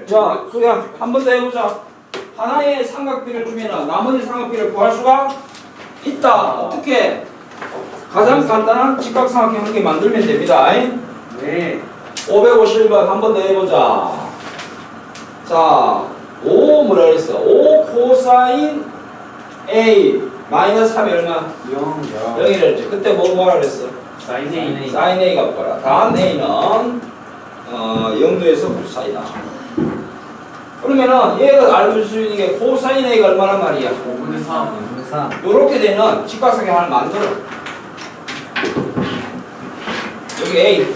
네. 자, 그냥 한 번 더 해보자. 하나의 삼각비를 주면 나머지 삼각비를 구할 수가 있다. 어떻게? 가장 간단한 직각삼각형 한개 만들면 됩니다. 네. 551번 한 번 더 해보자. 자, 5 뭐라 그랬어? 5 코사인 A 마이너스 3이 얼마? 0, 0. 0이라 그랬지. 그때 뭐 뭐라 그랬어? 사인 A. 사인 A가 뭐라? 단 A는 어, 0도에서 9 사이다. 그러면은 얘가 알고 수 있는 게 코사인 A가 얼마란 말이야? 5분의 3. 5분의 3. 요렇게 되는 직각삼각 하나 만들어. 여기 A.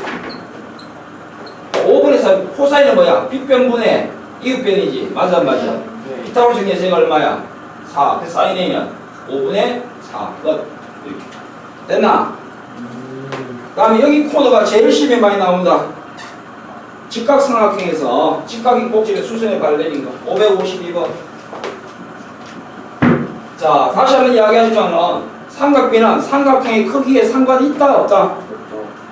5분의 3, 코사인은 뭐야? 빗변분의 이웃변이지. 맞아, 안 맞아. 네. 피타고라스 정리해서 얼마야? 4. 그 사인 A는 5분의 4. 끝. 이렇게. 됐나? 음. 그 다음에 여기 코너가 제일 심해 많이 나온다. 직각삼각형에서 직각인 꼭지의 수선의 발레린 거 552번. 자 다시 한번 이야기하자면 삼각비는 삼각형의 크기에 상관이 있다 없다?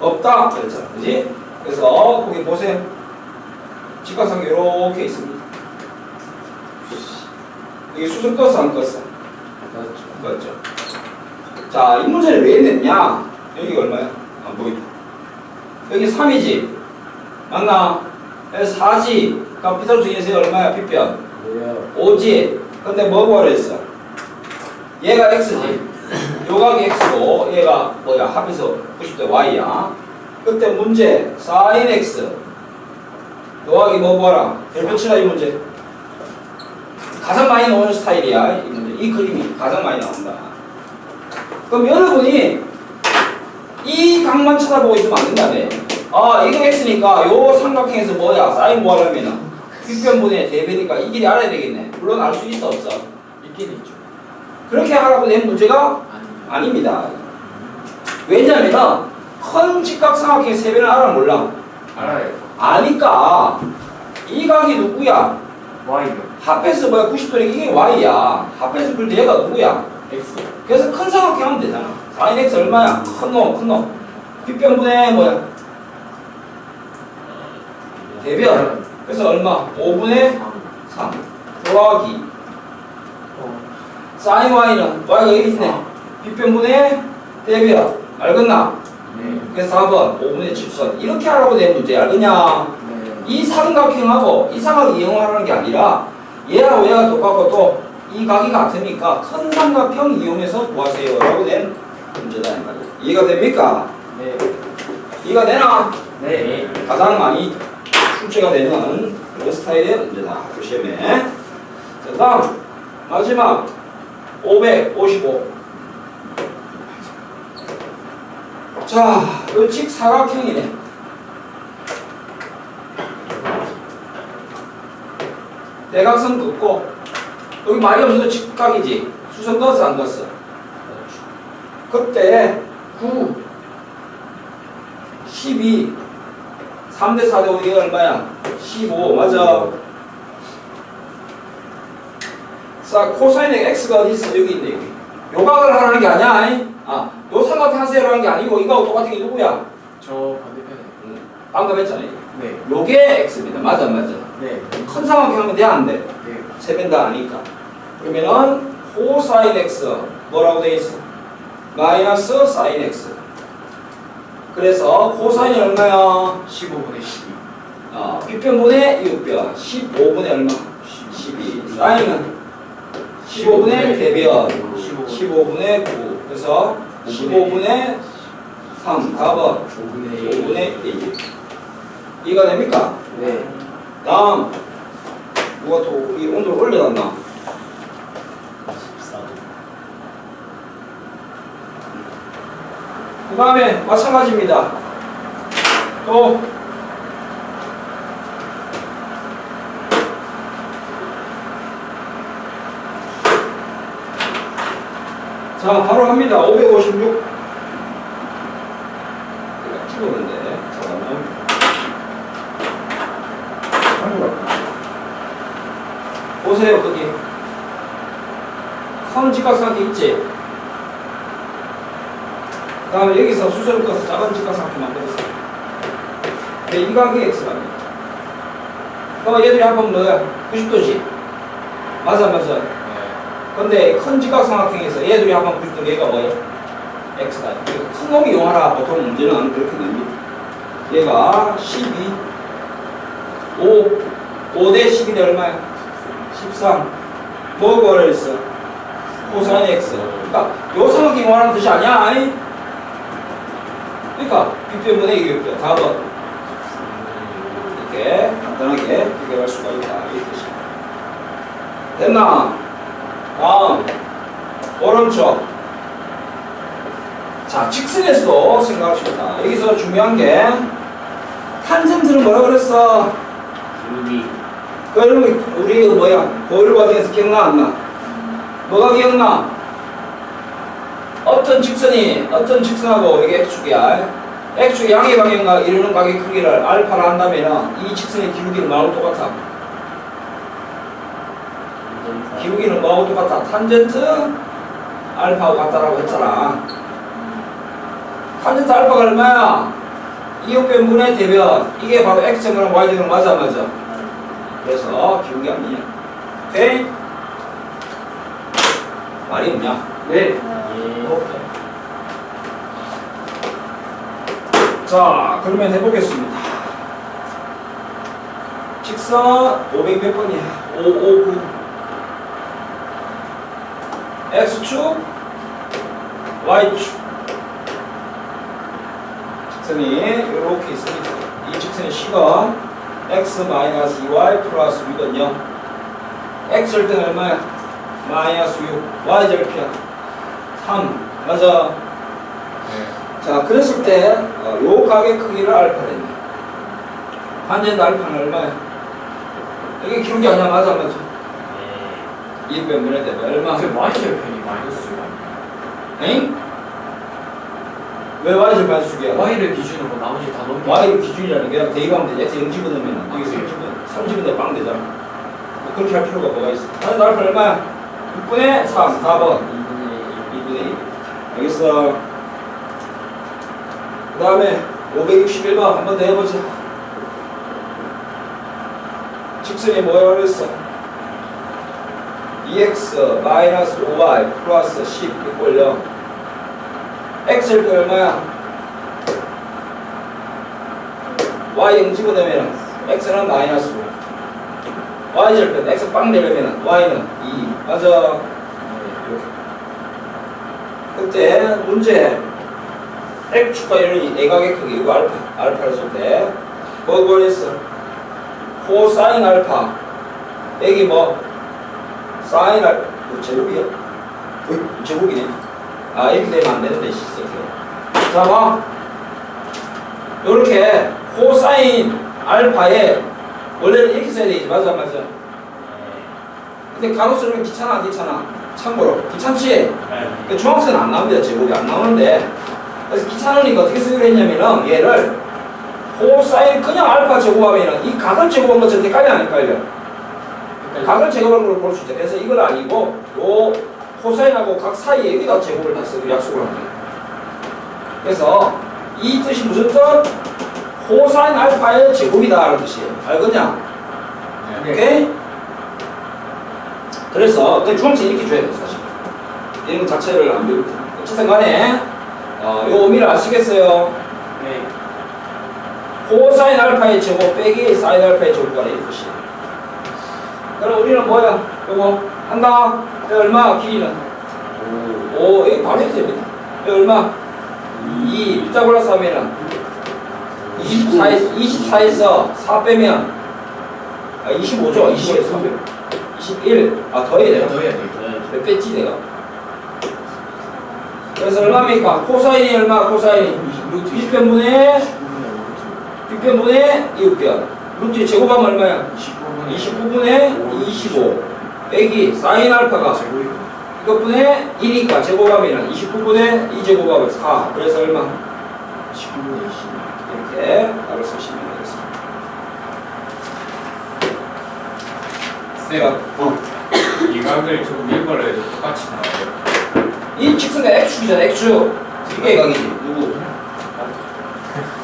없다? 그랬잖아 그지? 그래서 거기 보세요. 직각삼각 이렇게 있습니다. 이게 수선 껐어 안 껐어? 껐죠. 자이 문제를 왜 냈냐? 여기가 얼마야? 안 보이죠 여기 3이지 맞나? 4지. 그럼 피터 중에서 얼마야? 빗변? 5지. 근데 뭐 구하라 했어? 얘가 x지. 요각이 x고 얘가 뭐야? 합해서 90도 y야. 그때 문제 sin x. 요각이 뭐 구하라? 별표 치라 이 문제? 가장 많이 나오는 스타일이야 이 문제. 이 그림이 가장 많이 나온다. 그럼 여러분이 이 각만 쳐다보고 있으면 안 된다네 아 이거 x니까 요 삼각형에서 뭐야 사인 구하려면은 빗변분의 대변이니까 이 길이 알아야 되겠네 물론 알 수 있어 없어 있긴 있죠. 그렇게 하라고 낸 문제가. 아닙니다. 왜냐면은 큰 직각 삼각형의 세변을 알아 몰라? 알아요. 아니까 이 각이 누구야? Y요. 합해서 뭐야 90도니 이게 y야. 합해서 그런데 얘가 누구야? X. 그래서 큰 삼각형 하면 되잖아. sin x 얼마야? 큰 놈, 큰 놈. 빗변분의 뭐야? 대변. 그래서 얼마? 5분의 3 더하기 어. sin y는 y가 여기 있네. 빗변분의 대변. 알겠나? 네. 그래서 4번 5분의 7선 이렇게 하라고 된 문제 알겠냐? 네. 이 삼각형하고 이 삼각을 이용하라는 게 아니라 얘하고 얘가 똑같고 또 이 각이 같으니까 큰 삼각형 이용해서 구하세요 라고 된 문제다 이해가 됩니까? 네. 이해가 되나? 네. 가장 많이 출제가 되는 그런 스타일의 문제다 학교 시험에 자 다음 마지막 555 자, 요 직 사각형이네. 대각선 긋고 여기 말이 없어서 직각이지. 수선 넣었어 안 넣었어? 그때 9 12 3대 4대 5 이게 얼마야? 15 맞아. 자, 코사인의 x가 어디 있어? 여기 있네 여기. 요각을 하라는 게 아니야. 아, 요 삼각형 하세요라는 게 아니고 이거하고 똑같은 게 누구야? 저 반대편에. 방금 했잖아요. 네. 요게 x입니다. 맞아, 맞아. 네. 큰 삼각형 하면 돼, 안 돼? 네. 세변 다 아니까. 그러면은 코사인 x 뭐라고 돼 있어? 마이너스 사인 x. 그래서 코사인이 얼마야? 15분의 12. 어, 빗변분의 이웃변 15분의 얼마? 12. 사인은 15분의 대변 15. 15분의 9. 그래서 15분의 3. 답은 5분의 5분의 1. 이해가 됩니까? 네. 다음 누가 또 이 온도를 올려놨나? 14분. 그 다음에 마찬가지입니다. 또 자, 바로 합니다. 556. 내가 찍었는데, 잠깐만. 보세요, 거기. 선 직각삼각형 있지? 그 다음에 여기서 수소를 꺼서 작은 직각삼각형 만들었어요. 근데 이 각이 X랍니다. 그럼 얘들이 합하면 뭐야? 90도지. 맞아 맞아. 네. 근데 큰 직각삼각형에서 얘들이 합하면 90도 얘가 뭐야? x다. 큰 놈이 이용하라. 보통 문제는 그렇게 됩니다. 얘가 12, 5, 5대 12대 얼마야? 13. 뭐 구하라 했어? 코사인 x. 그러니까 요 삼각형 이용하라는 뜻이 아니야. 아니? 그러니까 빗변분의 이격변 4번. 이렇게 간단하게 비교할 수가 있다. 이 뜻이야. 됐나? 다음 오른쪽 자 직선에서도 생각합시다 여기서 중요한 게 탄젠트는 뭐라 그랬어? 루비. 그러면 우리 그 뭐야 고일 과정에서 기억나 안 나? 뭐가 기억나? 어떤 직선이 어떤 직선하고 이게 x축이야 x축 양의 방향과 이루는 각의 크기를 알파로 한다면 이 직선의 기울기는 뭐하고 똑같아? 기울기는 뭐하고 똑같아? 탄젠트 알파하고 같다라고 했잖아. 탄젠트 알파가 얼마야? 이웃변분의 대변. 이게 바로 x제곱랑 y제곱 맞아 맞아. 그래서 기울기 아니야. 오케이? 말이 없냐? 네. 예. 오케이. 자, 그러면 해보겠습니다. 직선 500 몇 번이야? 559. X축, Y축. 직선이 이렇게 있습니다. 이 직선의 식은 X 마이너스 2Y 플러스 6은 0. X 절 때는 얼마야? 마이너스 6. Y 절편 3. 맞아. 네. 자, 그랬을 때, 어, 요 가격 크기를 알파랬네. 반전 알파는 얼마야? 이게 기울기 아니야? 맞아, 맞아. 예. 200분의 대비 얼마? 그 마이셔 편이 마이너스가 엥? 왜 Y를 반수기야? Y를 기준으로 나머지 다 넘겨. Y를 기준이라는 게 그냥 대입하면 되지. X 0 집어넣으면 이게 3집어 3 집어넣으면 빵 되잖아. 뭐 그렇게 할 필요가 뭐가 있어? 반전 알파 얼마야? 6분의 3, 4번. 2분의 2. 알겠어. 그 다음에 561번 한번더 해보자. 직선이 뭐라고 그랬어? 2x 마이너스 5y 플러스 10 이꼴 0. x를 때 얼마야? y 0 집어넣으면 x는 마이너스 5. y절 때 x 빵 내려면 y는 2. 맞아. 이렇게. 그때 문제 X축과 이런 애각의 크기 이거 알파 알파를 쓸때뭐 구했어? 코사인 알파. 여기 뭐? 사인 알파 뭐 제곱이야? 어, 제곱이네 아 이렇게 되면 안 되는데 씨 이렇게. 자봐. 요렇게 코사인 알파에 원래는 이렇게 써야 되지. 맞아 맞아. 근데 가로 쓰면 귀찮아 안 귀찮아? 참고로. 귀찮지? 그 중학생은 안 나옵니다. 제곱이 안 나오는데 그래서 귀찮으니까 어떻게 쓰기로 했냐면은 얘를 코사인 그냥 알파 제곱하면은 이 각을 제곱한 것처럼 헷갈려 안 헷갈려? 각을 제곱한 걸 볼 수 있죠. 그래서 이걸 아니고 요 코사인하고 각 사이에 여기다 제곱을 다 쓰고 약속을 합니다. 그래서 이 뜻이 무슨 뜻? 코사인 알파의 제곱이다 라는 뜻이에요. 알겠냐? 네. 오케이? 그래서 그 중학생 이렇게 줘야 돼 사실 이런 거 자체를 안 배울 때 어쨌든 간에 어, 요 의미를 아시겠어요? 네. 코사인 알파의 제곱 빼기 사인 알파의 제곱이다 이 뜻이에요 그럼 우리는 뭐야? 요거 한다 이 얼마? 길이는? 오 이거 바로 해도 됩니다 이 얼마? 2 피타고라스 하면은 24에서, 24에서 4 빼면 아 25죠 25에서 4 빼면 21. 아, 더해야 돼요. 더 해야 돼. 몇 뺐지, 내가? 그래서 얼마입니까? 코사인이 얼마? 코사인이 6변분의 6변분의 6변. 루트 제곱하면 얼마야? 29분의 29분의 25. 빼기 사인 알파가 이것분의 1이니까 제곱하면 29분의 2제곱하면 4. 그래서 얼마? 19분의 20. 이렇게 답을 쓰시면 되겠습니다. 쌤, 어. 이 각을 조금 일벌로 해도 똑같이 나와요. 이 직선의 X축이잖아, X축. 이게 각이지. 누구?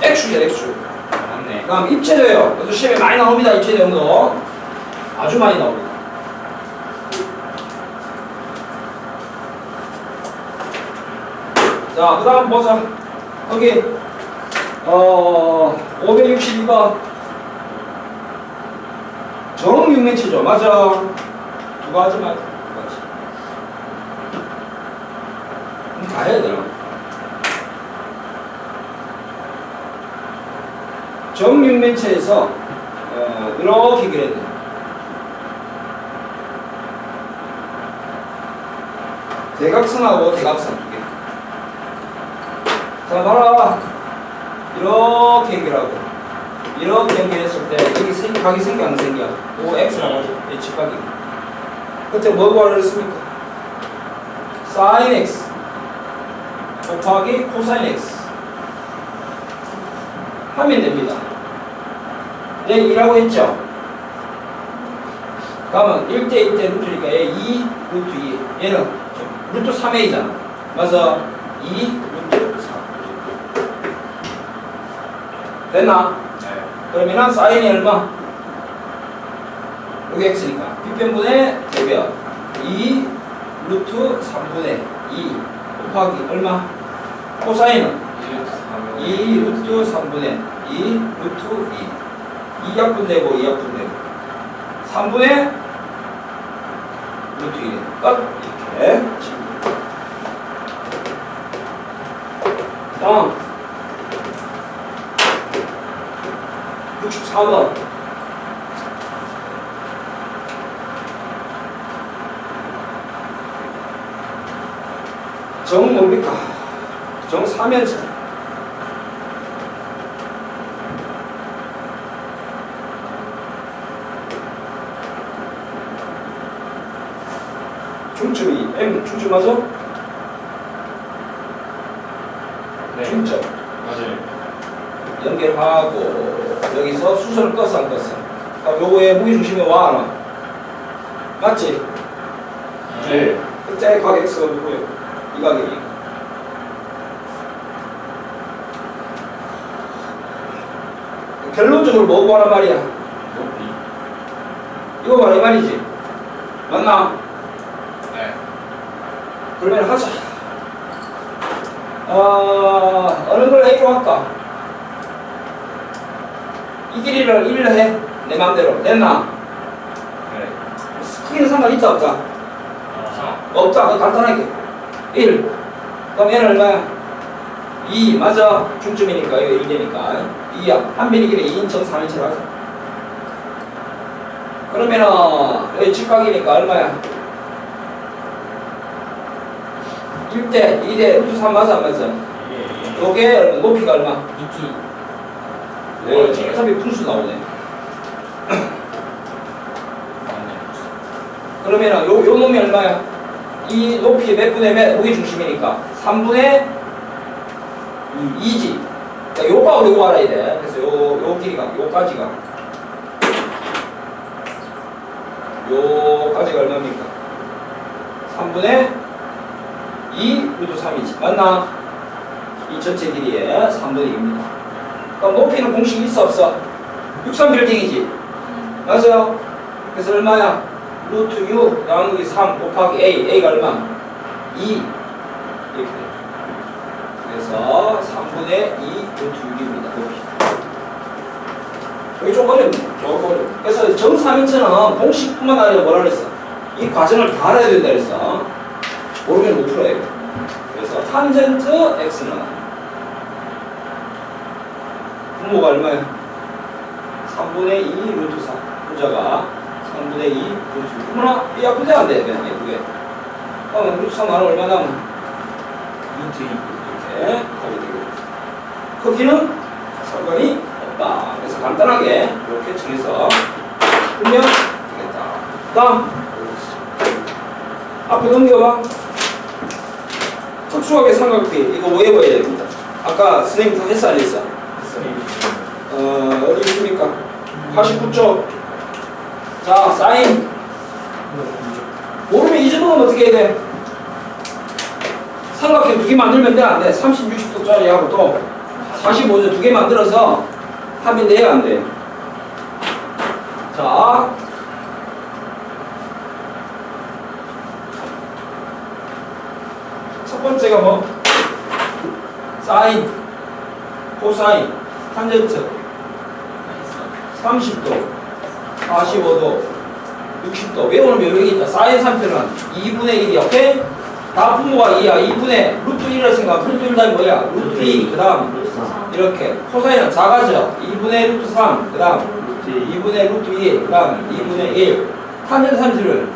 X축이잖아, X축. 맞네. 그다음 입체돼요. 그것도 시험에 많이 나옵니다. 입체되는 거 아주 많이 나옵니다. 자, 그 다음 보자. 여기 어 562번 정육면체죠. 맞아. 두 가지 말고 두 가지. 해야 되나? 정육면체에서 어, 이렇게 그렸네. 대각선하고 대각선 두 개. 자, 봐라. 이렇게 연결하고 이렇게 연결했을 때 여기 생, 각이 생겨 안 생겨? 오 x라고 하죠. 이 직각이. 그때 뭐 구하랬습니까? sin x 곱하기 코사인 x 하면 됩니다. 네, 2라고 했죠? 그러면 1대 1대 루트니까 얘 2 루트 2 얘는 루트 3a잖아. 맞아? 2 루트 3 됐나? 네. 그러면은 사인이 얼마? 여기 x니까 빗변분의 대변 2 루트 3분의 2 곱하기 얼마? 코사인은 2 루트 3분의 2 루트 2 2약분 되고 2약분 되고. 3분의 루트 1 끝. 이렇게. 다음. 64번. 정 뭡니까? 정 3연승 중점이 M 중점 맞아? 네. 중점 맞아요. 연결하고 여기서 수선을 껐어 안 껐어? 그럼 요거에 무게중심이 와안 와? 맞지? 네. 끝자리 각 X가 누구예요? 이 각이 결론적으로 뭐 구하란 말이야? 이거 말이 말이지 맞나? 네. 그러면 하자 어, 어느 걸 A로 할까? 이 길이를 1로 해. 내 맘대로. 됐나? 네. 크기는 상관있다 없다? 아, 없다. 간단하게. 1. 그럼 얘는 얼마야? 2. 맞아. 중점이니까. 이거 1되니까. 2야. 한 변이 길이 2인 정 3인체로 하자. 그러면은, 여기 직각이니까 얼마야? 1대, 2대, 루트 3 맞아, 안 맞아? 예. 요게 높이가 얼마? 루트. 네, 어차피 분수 나오네. 맞네. 그러면은 요, 요 놈이 얼마야? 이 높이 몇 분의 몇? 무게 중심이니까 3분의 2지. 그러니까 요거 요거 알아야 돼. 그래서 요, 요 길이가 요까지가 요까지가 얼마입니까? 3분의 2 루트 3이지. 맞나? 이 전체 길이의 3분의 2입니다. 그럼 높이는 공식이 있어 없어? 63 빌딩이지. 맞아요? 그래서 얼마야? 루트 6 나누기 3 곱하기 a a가 얼마? 2 이렇게 돼. 그래서 3분의 2 루트 6입니다 높이 여기 좀 어렵네 조금 어렵네 그래서 정삼인체는 공식뿐만 아니라 뭐라 그랬어? 이 과정을 다 알아야 된다 그랬어 모르면 못 풀어요 그래서 탄젠트 x는 분모가 얼마야? 3분의 2 루트 4 분자가 3분의 2 루트 6 어머나 이 약분돼 안 돼? 예쁘게 그러면 루트 3 나누면 얼마 남아? 루트 2. 이렇게 하게 되고 크기는 상관이 없다 그래서 간단하게 이렇게 정해서 풀면 되겠다 다음 앞에 넘겨봐 특수하게 삼각비 이거 뭐 해봐야 됩니다 아까 선생님 다 했어 안 했어? 어, 어디 있습니까? 89쪽. 자, 사인. 모르면 이 정도면 어떻게 해야 돼? 삼각형 두 개 만들면 돼, 안 돼? 30, 60도짜리 하고 또 45도 두 개 만들어서 합인데 얘가 안 돼. 자. 첫 번째가 뭐? 사인, 코사인, 탄젠트. 30도, 45도, 60도. 외우는 요령이 있다. 사인 3표는 2분의 1이 오케이? 다 분모가 2야. 2분의 루트 1이라 생각. 루트 1 다음에 뭐야? 루트 2. 그 다음 이렇게. 코사인은 작아져. 2분의 루트 3. 그 다음 2분의 루트 2. 그 다음 2분의 1. 탄젠트 30을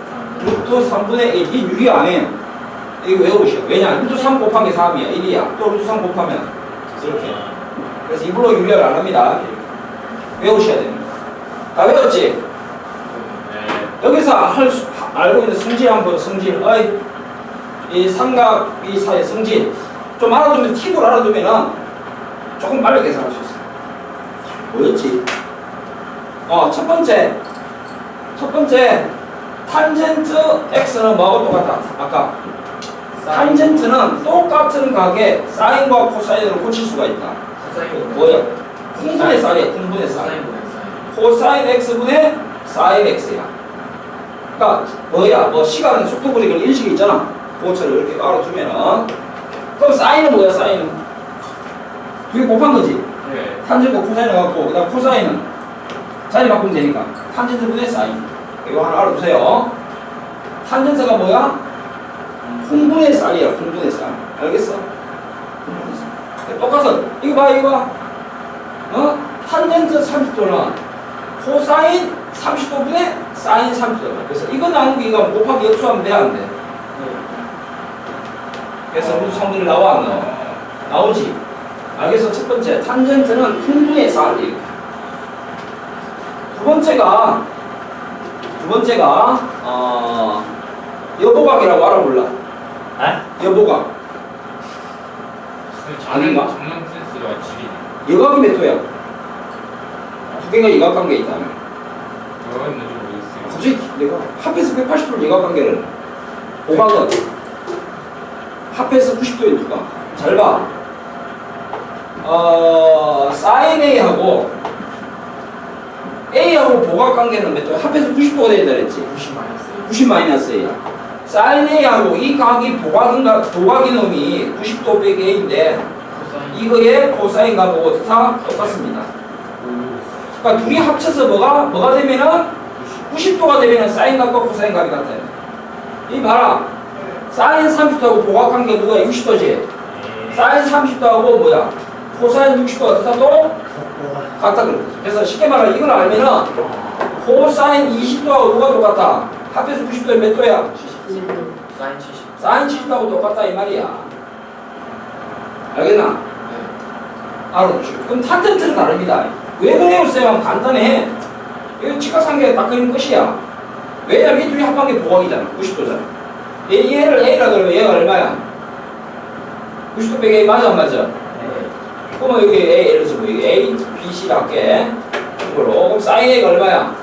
루트 3분의 1. 이 유리 안 해요. 이거 외우시오. 왜냐? 루트 3 곱한 게 3이야. 1이야. 또 루트 3 곱하면 이렇게. 그래서 입으로 유리를 안 합니다. 외우셔야 됩니다. 다 외웠지? 네. 여기서 할 수, 알고 있는 성질 한번 성질. 어이, 이 삼각 이 사이 성질. 좀 알아두면 팁을 알아두면은 조금 빨리 계산할 수 있어요. 뭐였지? 어, 첫 번째. 첫 번째. 탄젠트 x는 뭐하고 똑같다? 아까 탄젠트는 똑같은 각에 사인과 코사인으로 고칠 수가 있다. 뭐야? 풍분의 쌀. 코사인보다 사인 코사인 x분의 사인 x야. 그러니까 뭐야? 뭐 시간 속도 그리기 일식이 있잖아. 그것처럼 이렇게 알아두면은 그럼 사인은 뭐야? 사인은 두개 곱한 거지. 네. 탄젠트 코사인을 갖고 그 다음 코사인은 자리 바꾸면 되니까 탄젠트 분의 사인. 이거 하나 알아두세요. 탄젠트가 뭐야? 풍분의 쌀이야. 풍분의 쌀. 알겠어? 쌀. 똑같아. 이거 봐, 이거 봐. 어? 탄젠트 30도는 코사인 30도분의 사인 30도. 그래서 이거 게 이거 곱하기 역수하면 돼, 안 돼? 그래서 루트 3분이 나와, 안 나와? 나오지. 알겠어? 첫 번째, 탄젠트는 풍분의 쌀이. 두 번째가, 두 번째가, 어, 여보각이라고 알아볼라. 여보각. 아닌가? 정령 센스가 지리. 여각이 몇 도야? 두 개가 여각 있다면. 뭐가 있는지 모르겠어요. 갑자기 내가 합해서 180도를 여각 관계를. 보각은 합해서 90도인 두각. 잘 봐. 어, 사인 A하고 A하고 보각 관계는 몇 도야? 합해서 90도가 된다 그랬지. 90 마이너스 90 마이너스 A야. 사인 A하고 이 각이 보각인가, 보각인 놈이 90도 빼기 A인데 이거의 코사인 값하고 다 똑같습니다. 그러니까 둘이 합쳐서 뭐가 뭐가 되면은 90도가 되면은 사인 값과 코사인 값이 같아요. 이 봐라. 사인 30도하고 보각 관계 누가 60도지? 사인 30도하고 뭐야? 코사인 60도가 다또 같다 그랬지. 그래서 쉽게 말하면 이걸 알면은 코사인 20도하고 누가 똑같아? 합해서 90도에 몇 도야? 사인 70 사인 70도하고 똑같다 이 말이야. 알겠나? 네. 알아두시고. 그럼 탄젠트는 다릅니다. 왜 그래요, 쌤? 간단해. 이거 직각상계 딱 그리는 끝이야. 왜냐면 이 둘이 합한 게 보각이잖아. 90도잖아. 얘, 얘를 A라 그러면 얘가 얼마야? 90도 빼기 A 맞아, 안 맞아? 네. 그러면 여기 A, 예를 들어서 뭐 여기 A, B, C를 할게. 이걸로. 그럼 사인 A가 얼마야?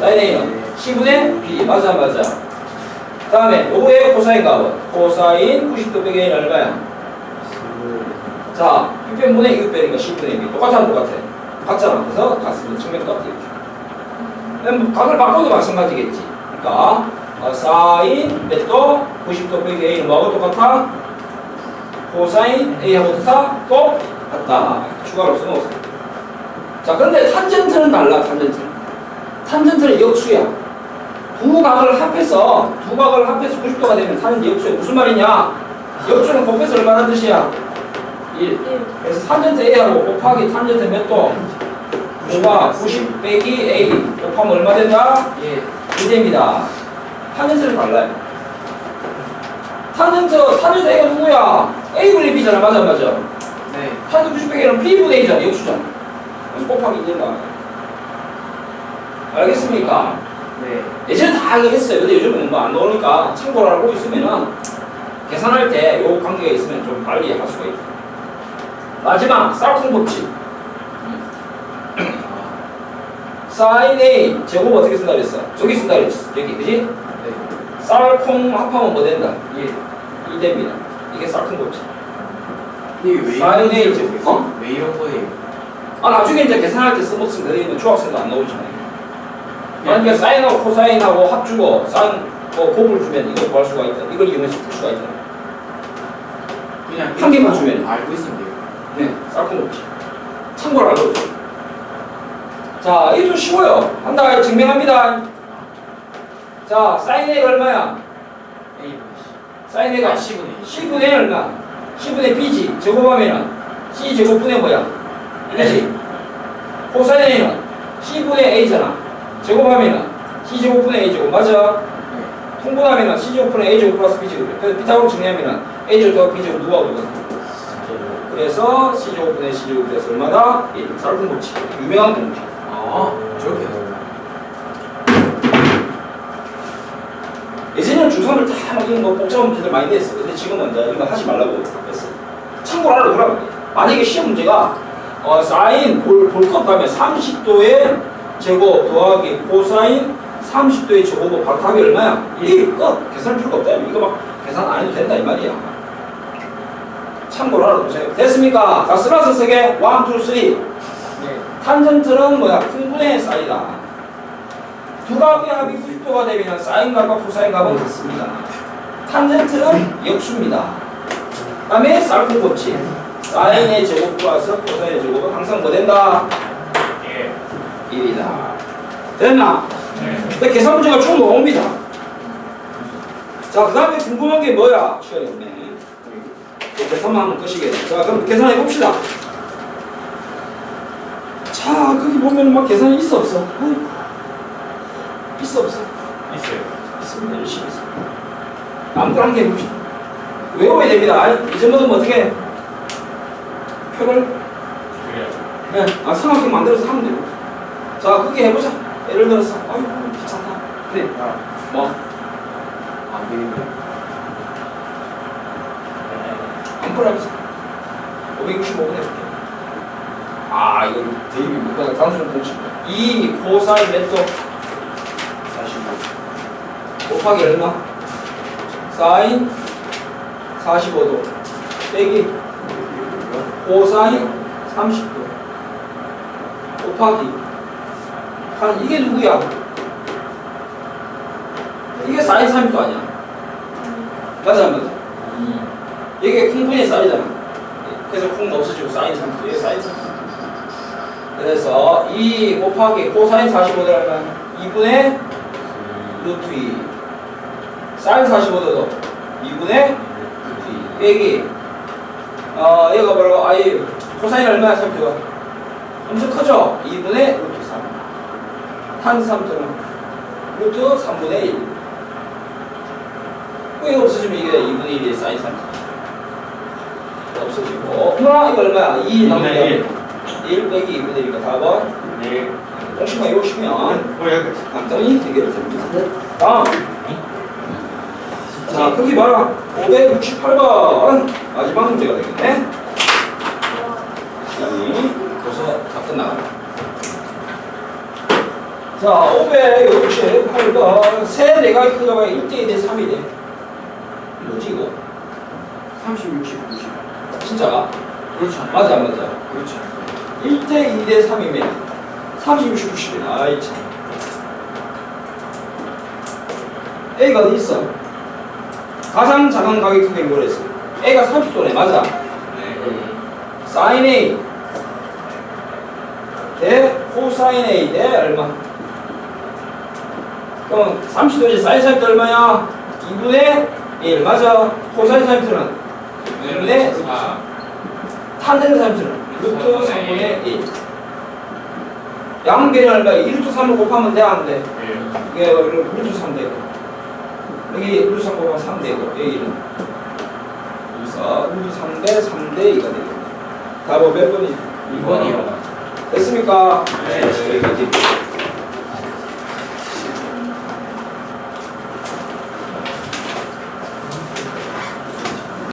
사인 A는 C분의 B. 맞아, 안 맞아? 그 다음에 요거의 코사인 값은 코사인 90도 빼기 A는 얼마야? 자, 6변분의 2 빼니까 10분의 2. 똑같아, 똑같아. 같잖아. 그래서 같습니다. 측면 똑같아. 그럼 각을 바꿔도 마찬가지겠지. 그러니까, 어, 사인 몇 도? 90도 빼기 A는 뭐하고 똑같아? 코사인 A하고 다 똑같다. 추가로 써놓으세요. 자, 그런데 탄젠트는 달라, 탄젠트는. 탄젠트는 역수야. 두 각을 합해서, 두 각을 합해서 90도가 되면 탄젠트 역수야. 무슨 말이냐? 역수는 곱해서 얼마나 뜻이야? 1. 그래서 탄젠트 A하고 곱하기 탄젠트 몇 도? 90과 90 빼기 A 곱하면 얼마 된다? 예 2대입니다. 탄젠트는 달라요. 탄젠트, 탄젠트 A가 누구야? A분의 B잖아. 맞아, 안 맞아? 네. 탄젠트 90 빼기는 B분의 A잖아. 역수잖아. 그래서 곱하기 된다. 알겠습니까? 네. 예전에 다 이거 했어요. 근데 요즘은 뭐 안 나오니까 참고를 하고 있으면은 계산할 때 요 관계가 있으면 좀 빨리 할 수가 있다. 마지막 쌀콩 법칙. 사인 A 제곱 어떻게 쓴다 그랬어? 저기 쓴다 그랬어. 여기 그지? 네. 쌀콩 합하면 뭐 된다? 예. 2 됩니다. 이게 쌀콩 법칙. 근데 왜 이런 거예요? 어? 왜 이런 거예요? 아 나중에 이제 계산할 때 써먹으면 되면 중학생도 안 나오잖아요. 만약에 사인하고 코사인하고 합주고 사인 뭐 곱을 주면 이걸 구할 수가 있다. 이걸 이용해서 풀 수가 있다. 그냥 한 개만 주면. 알고 있으면 돼요. 네, 쌀건 없지. 참고로 알려줘. 자, 이게 좀 쉬워요. 한달 증명합니다. 자, 사인 A가 얼마야? A분의 사인 C. 아, C분의 A. C분의 얼마? C분의 B지. 제곱하면은 C 제곱분의 뭐야? 그지? 코사인 A는 C분의 A잖아. 제곱하면은 C 제곱분의 A 제곱 맞아? 통분하면은 C 제곱분의 A 제곱 플러스 B 제곱. 그래서 비타고로 정리하면은 A 제곱 B 제곱 누가 누가? 그래서 C 제곱분의 C 제곱 그래서 얼마다? 1. 쌀분 법칙. 유명한 공식. 아, 저렇게 해서. 중3을 다 이런 거 복잡한 문제들 많이 냈어. 근데 지금은 이제 이거 하지 말라고 했어. 참고로 알아두라고. 만약에 시험 문제가 어, 사인 볼, 볼것 다음에 30도의 제곱 더하기 코사인 30도의 제곱은 바로 답이 얼마야? 1. 끝. 계산할 필요가 없다. 이거 막 계산 안 해도 된다 이 말이야. 참고로 알아두세요. 됐습니까? 자, 쓰라스 세개 1, 2, 3. 네. 탄젠트는 뭐야? 풍분의 사이다. 두 각의 합이 90도가 되면 사인 각과 코사인 각은 같습니다. 탄젠트는 역수입니다. 다음에 쌀품 법칙. 사인의 제곱 플러스 코사인의 제곱은 항상 뭐 된다? 예. 1이다. 됐나? 네. 근데 계산 문제가 쭉 나옵니다. 자, 그 다음에 궁금한 게 뭐야? 시간이 없네. 또 계산만 하면 끝이겠네. 자, 그럼 계산해 봅시다. 자, 거기 보면 막 계산이 있어 없어? 아이고. 있어 없어? 있어요. 있습니다. 열심히 있어. 아무거나 한개 해봅시다. 외워야 됩니다. 아니, 이전부터 뭐 어떻게 해? 표를 그래요. 네, 아, 삼각형 만들어서 하면 돼요. 자, 그게 해보자. 예를 들어서, 아이고, 귀찮다. 그래, 뭐, 안 되겠네. 아무거나 해보자. 565분 해볼게. 아, 이거 대입이 뭐가 단순 공식. 2 코사인 몇도 45. 곱하기 얼마? 사인 45도 빼기 코사인 30도 곱하기 한 이게 누구야? 이게 사인 30도 아니야? 맞아 안 맞아? 이게 콩분의 쌀이잖아 그래서 콩 없어지고 사인 30도 이게 사인 30도 그래서 2 곱하기 코사인 45도 하면 2분의 루트 2 사인 45도도 2분의 루트 2 빼기 어 얘가 뭐라고 아이 코사인 얼마야 3도가 엄청 크죠? 2분의 루트 3 탄 3도는 루트 3분의 1 이거 없어지면 이게 2분의 1이 사인 3 없어지고 누나 이거 얼마야? 2 남는 일. 1 빼기 2분의 1이니까 4번 네. 공식만 외우시면 어, 여기. 간단히 해결됩니다 다음 자, 크기 봐라. 568번. 마지막 문제가 되겠네. 시간이 벌써 다 끝나간다. 자, 568번. 세 내각의 크기가 1대2 대 3이 돼. 뭐지, 이거? 30, 60, 90. 진짜가? 그렇지 않아요? 맞아, 안 맞아? 그렇지 않아요? 1대 2 대 3이면 30, 60, 90이네. 아이, 참. A가 어디 있어? 가장 작은 가격 크기를 뭐랬어? A가 30도네, 맞아? 네. 사인 A 대 코사인 A 대 얼마? 그럼 30도지 사인 30도 얼마야? 2분의 1 맞아? 코사인 30도는 네. 아. 탄젠 30도는 루트 3분의 1 양변이 얼마야? 2 루트 3을 곱하면 돼? 안 돼? 예. 이게 루트 3 되고 여기 루트 3 곱하면 3 되고 여기는 그래서 루트 3대 3대 2가 되고 답은 몇 번이? 2번이요. 됐습니까? 네. 여기까지